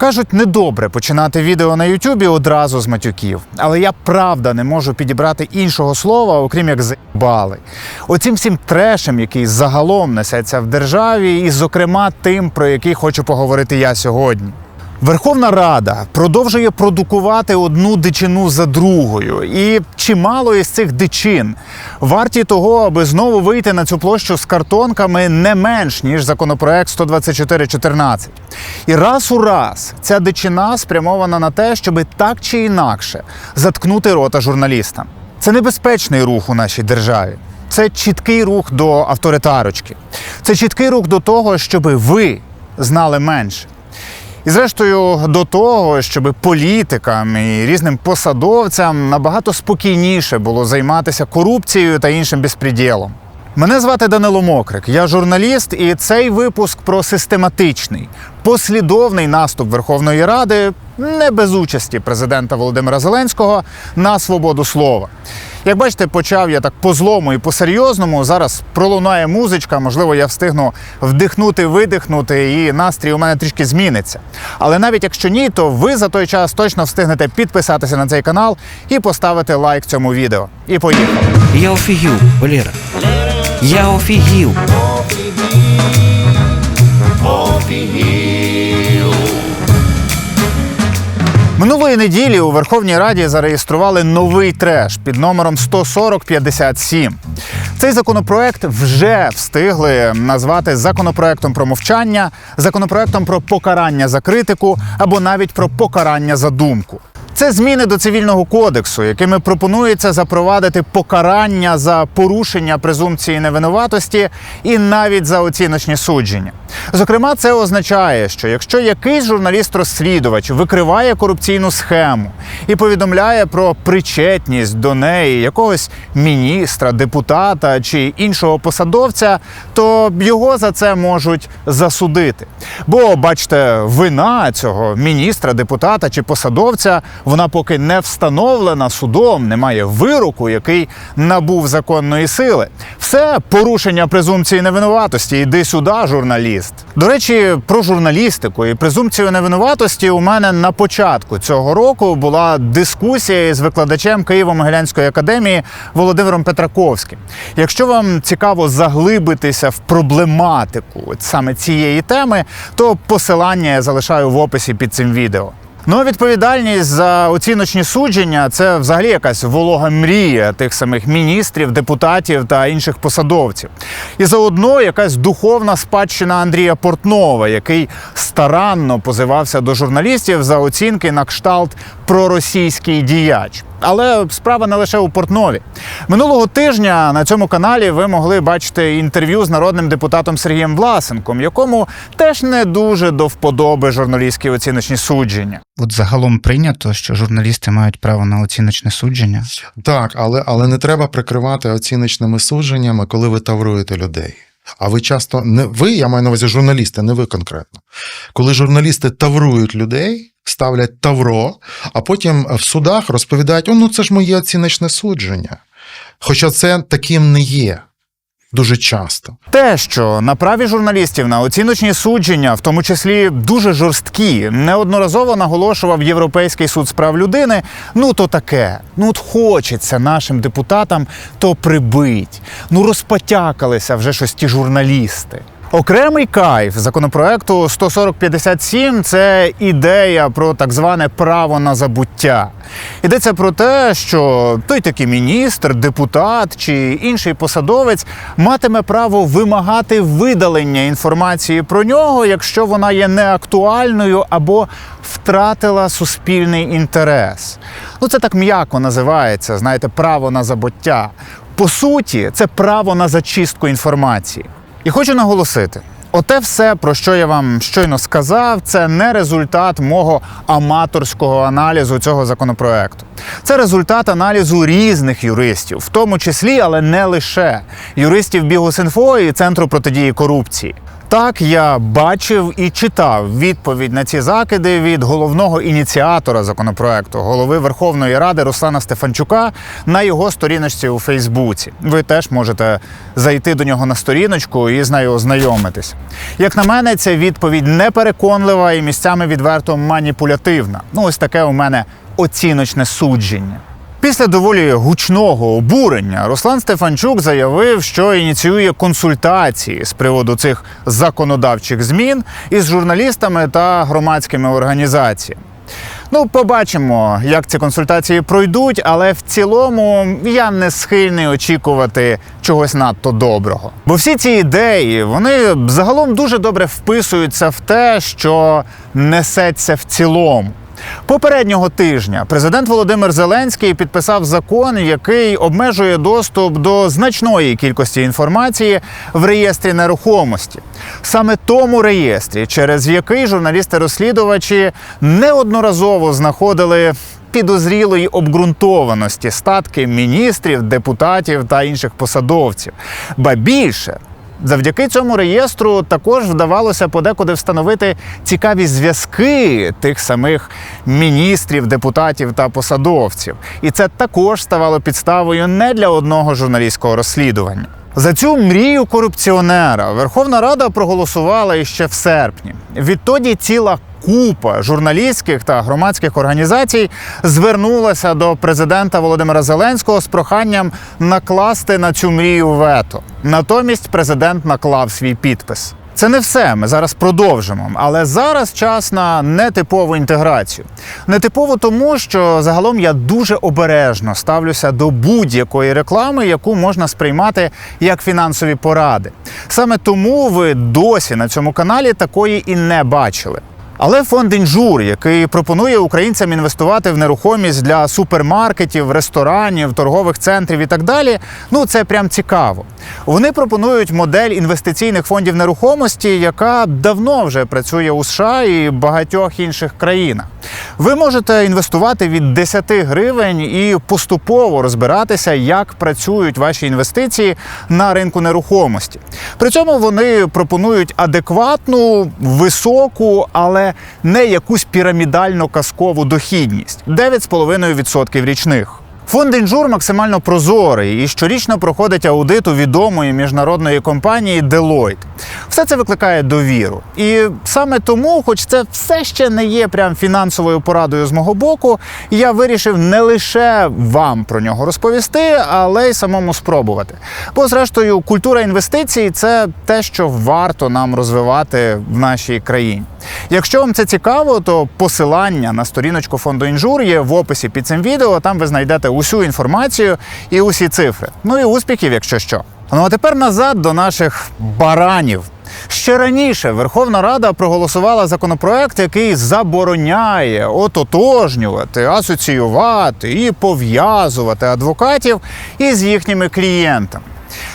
Кажуть, недобре починати відео на Ютубі одразу з матюків, але я правда не можу підібрати іншого слова, окрім як заїбали. Оцім всім трешем, який загалом несеться в державі, і, зокрема, тим, про який хочу поговорити я сьогодні. Верховна Рада продовжує продукувати одну дичину за другою, і чимало із цих дичин варті того, аби знову вийти на цю площу з картонками не менш ніж законопроект 124.14. І раз у раз ця дичина спрямована на те, щоб так чи інакше заткнути рота журналістам. Це небезпечний рух у нашій державі. Це чіткий рух до авторитарочки. Це чіткий рух до того, щоб ви знали менше. І зрештою до того, щоб політикам і різним посадовцям набагато спокійніше було займатися корупцією та іншим безпреділом. Мене звати Данило Мокрик, я журналіст, і цей випуск про систематичний, послідовний наступ Верховної Ради, не без участі президента Володимира Зеленського, на свободу слова. Як бачите, почав я так по злому і по серйозному. Зараз пролунає музичка, можливо, я встигну вдихнути, видихнути, і настрій у мене трішки зміниться. Але навіть якщо ні, то ви за той час точно встигнете підписатися на цей канал і поставити лайк цьому відео. І поїхали. Я офігів, Валера. Я офігів. Минулої неділі у Верховній Раді зареєстрували новий треш під номером 14057. Цей законопроект вже встигли назвати законопроектом про мовчання, законопроектом про покарання за критику або навіть про покарання за думку. Це зміни до цивільного кодексу, якими пропонується запровадити покарання за порушення презумпції невинуватості і навіть за оціночні судження. Зокрема, це означає, що якщо якийсь журналіст-розслідувач викриває корупційну схему і повідомляє про причетність до неї якогось міністра, депутата чи іншого посадовця, то його за це можуть засудити. Бо, бачите, вина цього міністра, депутата чи посадовця вона поки не встановлена судом, немає вироку, який набув законної сили. Все порушення презумпції невинуватості. Іди сюди, журналіст. До речі, про журналістику і презумпцію невинуватості у мене на початку цього року була дискусія з викладачем Києво-Могилянської академії Володимиром Петраковським. Якщо вам цікаво заглибитися в проблематику саме цієї теми, то посилання я залишаю в описі під цим відео. Ну, відповідальність за оціночні судження це взагалі якась волога мрія тих самих міністрів, депутатів та інших посадовців. І заодно якась духовна спадщина Андрія Портнова, який старанно позивався до журналістів за оцінки на кшталт проросійський діяч. Але справа не лише у Портнові. Минулого тижня на цьому каналі ви могли бачити інтерв'ю з народним депутатом Сергієм Власенком, якому теж не дуже до вподоби журналістські оціночні судження. От загалом прийнято, що журналісти мають право на оціночне судження. Так, але, але не треба прикривати оціночними судженнями, коли ви тавруєте людей. А ви часто не ви, я маю на увазі журналісти, не ви конкретно. Коли журналісти таврують людей, ставлять тавро, а потім в судах розповідають: о, ну це ж моє оціночне судження. Хоча це таким не є дуже часто. Те, що на праві журналістів на оціночні судження, в тому числі дуже жорсткі, неодноразово наголошував Європейський суд з прав людини. Ну то таке. Ну от хочеться нашим депутатам то прибить. Ну розпотякалися вже щось ті журналісти. Окремий кайф законопроекту 14057 – це ідея про так зване право на забуття. Йдеться про те, що той такий міністр, депутат чи інший посадовець матиме право вимагати видалення інформації про нього, якщо вона є неактуальною або втратила суспільний інтерес. Ну це так м'яко називається, знаєте, право на забуття. По суті, це право на зачистку інформації. І хочу наголосити: оте все, про що я вам щойно сказав, це не результат мого аматорського аналізу цього законопроекту. Це результат аналізу різних юристів, в тому числі, але не лише юристів Бігус.Інфо і Центру протидії корупції. Так, я бачив і читав відповідь на ці закиди від головного ініціатора законопроекту, голови Верховної Ради Руслана Стефанчука на його сторіночці у Фейсбуці. Ви теж можете зайти до нього на сторіночку і з нею ознайомитись. Як на мене, ця відповідь непереконлива і місцями відверто маніпулятивна. Ну, ось таке у мене оціночне судження. Після доволі гучного обурення Руслан Стефанчук заявив, що ініціює консультації з приводу цих законодавчих змін із журналістами та громадськими організаціями. Ну, побачимо, як ці консультації пройдуть, але в цілому я не схильний очікувати чогось надто доброго. Бо всі ці ідеї вони загалом дуже добре вписуються в те, що несеться в цілому. Попереднього тижня президент Володимир Зеленський підписав закон, який обмежує доступ до значної кількості інформації в реєстрі нерухомості, саме тому реєстрі, через який журналісти-розслідувачі неодноразово знаходили підозрілої обґрунтованості статки міністрів, депутатів та інших посадовців. Ба більше. Завдяки цьому реєстру також вдавалося подекуди встановити цікаві зв'язки тих самих міністрів, депутатів та посадовців. І це також ставало підставою не для одного журналістського розслідування. За цю мрію корупціонера Верховна Рада проголосувала іще в серпні. Відтоді ціла купа журналістських та громадських організацій звернулася до президента Володимира Зеленського з проханням накласти на цю мрію вето. Натомість президент наклав свій підпис. Це не все. Ми зараз продовжимо. Але зараз час на нетипову інтеграцію. Нетипово тому, що загалом я дуже обережно ставлюся до будь-якої реклами, яку можна сприймати як фінансові поради. Саме тому ви досі на цьому каналі такої і не бачили. Але фонд інжур, який пропонує українцям інвестувати в нерухомість для супермаркетів, ресторанів, торгових центрів і так далі, ну це прям цікаво. Вони пропонують модель інвестиційних фондів нерухомості, яка давно вже працює у США і багатьох інших країнах. Ви можете інвестувати від 10 гривень і поступово розбиратися, як працюють ваші інвестиції на ринку нерухомості. При цьому вони пропонують адекватну, високу, але не якусь пірамідально казкову дохідність 9,5% річних. Фонд інжур максимально прозорий і щорічно проходить аудит у відомої міжнародної компанії Deloitte. Все це викликає довіру. І саме тому, хоч це все ще не є прям фінансовою порадою з мого боку, я вирішив не лише вам про нього розповісти, але й самому спробувати. Бо, зрештою, культура інвестицій це те, що варто нам розвивати в нашій країні. Якщо вам це цікаво, то посилання на сторіночку фонду інжур є в описі під цим відео. Там ви знайдете усю інформацію і усі цифри. Ну і успіхів, якщо що. Ну а тепер назад до наших баранів. Ще раніше Верховна Рада проголосувала законопроект, який забороняє ототожнювати, асоціювати і пов'язувати адвокатів із їхніми клієнтами.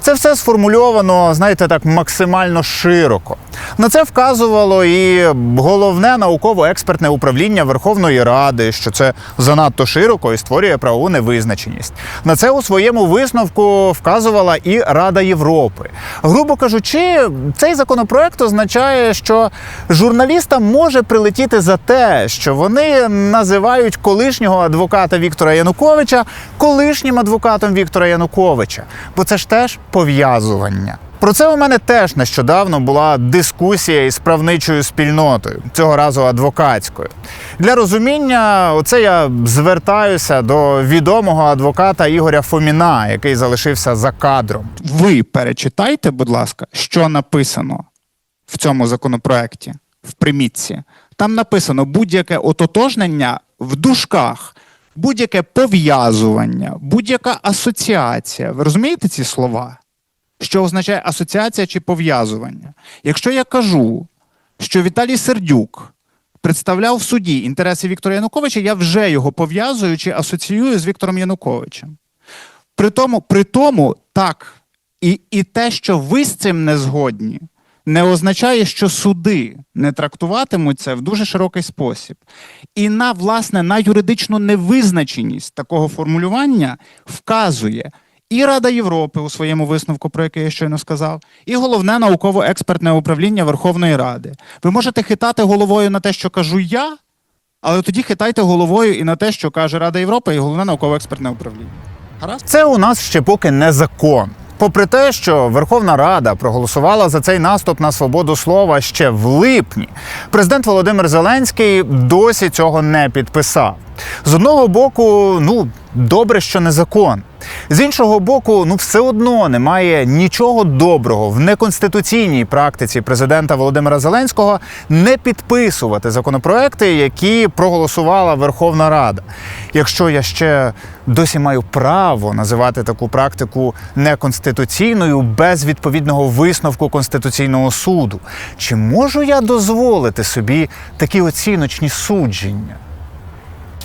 Це все сформульовано, знаєте, так максимально широко. На це вказувало і головне науково-експертне управління Верховної Ради, що це занадто широко і створює правову невизначеність. На це у своєму висновку вказувала і Рада Європи. Грубо кажучи, цей законопроект означає, що журналістам може прилетіти за те, що вони називають колишнього адвоката Віктора Януковича колишнім адвокатом Віктора Януковича, бо це ж теж пов'язування. Про це у мене теж нещодавно була дискусія із правничою спільнотою, цього разу адвокатською. Для розуміння, оце я звертаюся до відомого адвоката Ігоря Фоміна, який залишився за кадром. ви перечитайте, будь ласка, що написано в цьому законопроекті, в примітці. Там написано будь-яке ототожнення в дужках, будь-яке пов'язування, будь-яка асоціація. Ви розумієте ці слова? Що означає асоціація чи пов'язування? Якщо я кажу, що Віталій Сердюк представляв в суді інтереси Віктора Януковича, я вже його пов'язую чи асоціюю з Віктором Януковичем. При тому, при тому так, і, і те, що ви з цим не згодні, не означає, що суди не трактуватимуть це в дуже широкий спосіб. І на власне на юридичну невизначеність такого формулювання вказує і Рада Європи у своєму висновку, про який я щойно сказав, і головне науково-експертне управління Верховної Ради. Ви можете хитати головою на те, що кажу я, але тоді хитайте головою і на те, що каже Рада Європи і головне науково-експертне управління. Гаразд? Це у нас ще поки не закон. Попри те, що Верховна Рада проголосувала за цей наступ на свободу слова ще в липні, президент Володимир Зеленський досі цього не підписав. З одного боку, ну добре, що не закон. З іншого боку, ну все одно немає нічого доброго в неконституційній практиці президента Володимира Зеленського не підписувати законопроекти, які проголосувала Верховна Рада. Якщо я ще досі маю право називати таку практику неконституційною без відповідного висновку Конституційного суду, чи можу я дозволити собі такі оціночні судження?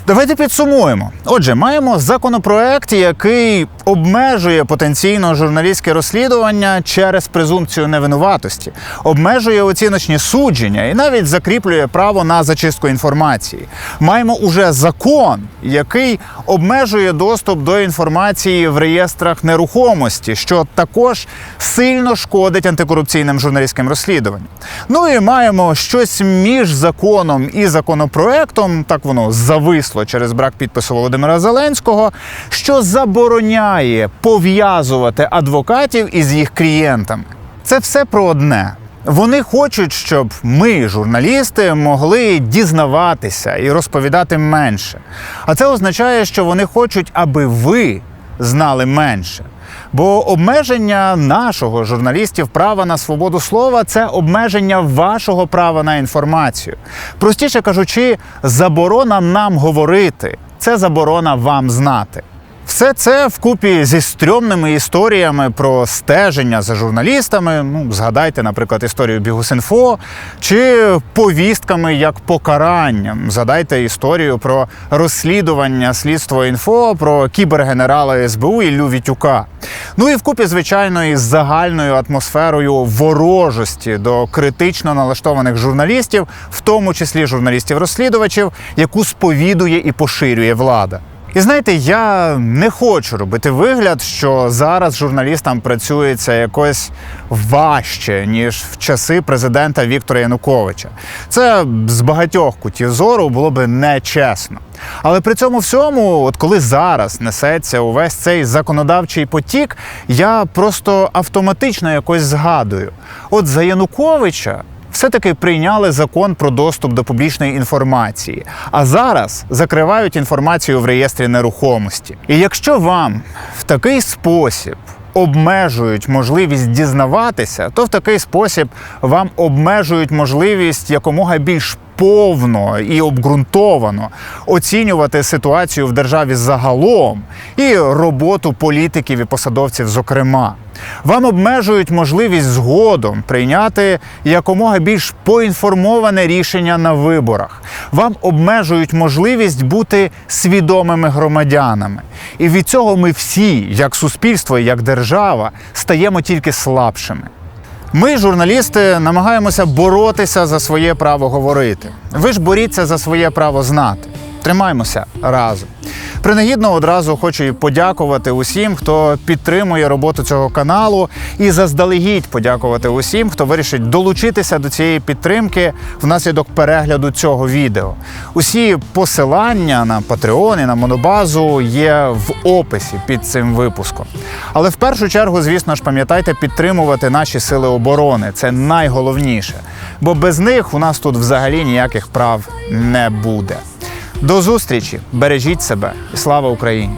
Давайте підсумуємо. Отже, маємо законопроект, який обмежує потенційно журналістське розслідування через презумпцію невинуватості, обмежує оціночні судження і навіть закріплює право на зачистку інформації. Маємо уже закон, який обмежує доступ до інформації в реєстрах нерухомості, що також сильно шкодить антикорупційним журналістським розслідуванням. Ну і маємо щось між законом і законопроектом, так воно зависло через брак підпису Володимира Зеленського, що забороняє пов'язувати адвокатів із їх клієнтами. Це все про одне. Вони хочуть, щоб ми, журналісти, могли дізнаватися і розповідати менше. А це означає, що вони хочуть, аби ви знали менше. Бо обмеження нашого журналістів права на свободу слова це обмеження вашого права на інформацію. Простіше кажучи, заборона нам говорити це заборона вам знати. Все це вкупі зі стрьомними історіями про стеження за журналістами. Ну, згадайте, наприклад, історію Бігусінфо, чи повістками як покаранням. Згадайте історію про розслідування слідство інфо про кібергенерала СБУ Іллю Вітюка. Ну і вкупі, звичайно, із загальною атмосферою ворожості до критично налаштованих журналістів, в тому числі журналістів-розслідувачів, яку сповідує і поширює влада. І знаєте, я не хочу робити вигляд, що зараз журналістам працюється якось важче, ніж в часи президента Віктора Януковича. Це з багатьох кутів зору було би нечесно. Але при цьому всьому, от коли зараз несеться увесь цей законодавчий потік, я просто автоматично якось згадую: от за Януковича все-таки прийняли закон про доступ до публічної інформації, а зараз закривають інформацію в реєстрі нерухомості. І якщо вам в такий спосіб обмежують можливість дізнаватися, то в такий спосіб вам обмежують можливість якомога більш повно і обґрунтовано оцінювати ситуацію в державі загалом і роботу політиків і посадовців, зокрема. Вам обмежують можливість згодом прийняти якомога більш поінформоване рішення на виборах. Вам обмежують можливість бути свідомими громадянами. І від цього ми всі, як суспільство, як держава, стаємо тільки слабшими. Ми, журналісти, намагаємося боротися за своє право говорити. Ви ж боріться за своє право знати. Тримаймося разом. Принагідно одразу хочу подякувати усім, хто підтримує роботу цього каналу, і заздалегідь подякувати усім, хто вирішить долучитися до цієї підтримки внаслідок перегляду цього відео. Усі посилання на Patreon і на монобазу є в описі під цим випуском. Але в першу чергу, звісно ж, пам'ятайте підтримувати наші сили оборони. Це найголовніше. Бо без них у нас тут взагалі ніяких прав не буде. До зустрічі! Бережіть себе і слава Україні!